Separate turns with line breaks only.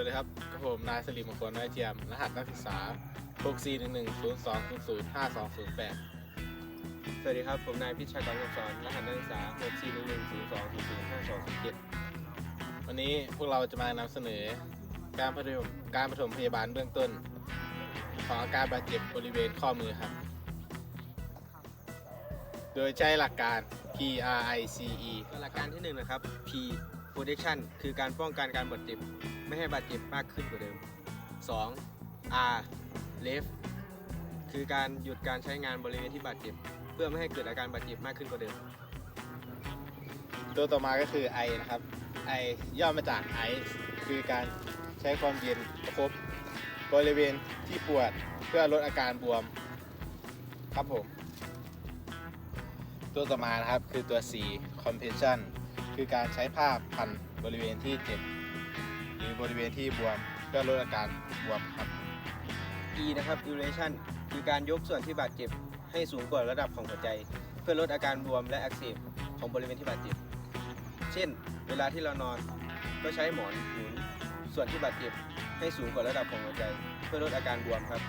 วัสดีครับกับผมนายสลิมมงคลน้อยเจียม รหัสนักศึกษา 6 4 1 1 0 2 0 0 5 2 0 8
สวัสดีครับ ผมนายพิชากรคำสอน รหัสนักศึกษา 6 4 1 1 0 2 0 0 5 2 0 7
วันนี้พวกเราจะมานำเสนอ การปฐมการปฐมพยาบาลเบื้องต้น ของอาการบาดเจ็บบริเวณข้อมือครับ โดยใช้หลักการ PRICE
หลักการที่หนึ่งนะครับ P protection คือการป้องกันการบาดเจ็บ ไม่ให้บาดเจ็บมากขึ้นกว่าเดิม 2. R left คือการหยุดการใช้งานบริเวณที่บาดเจ็บ เพื่อไม่ให้เกิดอาการบาดเจ็บมากขึ้นกว่าเดิม
ตัวต่อมาก็คือ I นะครับ I ย่อมาจาก Ice คือการใช้ความเย็นประคบบริเวณที่ปวดเพื่อลดอาการบวม ครับผม ตัวต่อมานะครับคือตัว C compression คือการใช้ผ้าพันบริเวณที่เจ็บ บริเวณที่บวมเพื่อลดอาการบวมครับ
E นะครับ elevation คือการยกส่วนที่บาดเจ็บ ให้สูงกว่าระดับของหัวใจ เพื่อลดอาการบวมและอักเสบของบริเวณที่บาดเจ็บ เช่น เวลาที่เรานอนก็ใช้หมอนหนุนส่วนที่บาดเจ็บให้สูงกว่าระดับของหัวใจ เพื่อลดอาการบวมครับ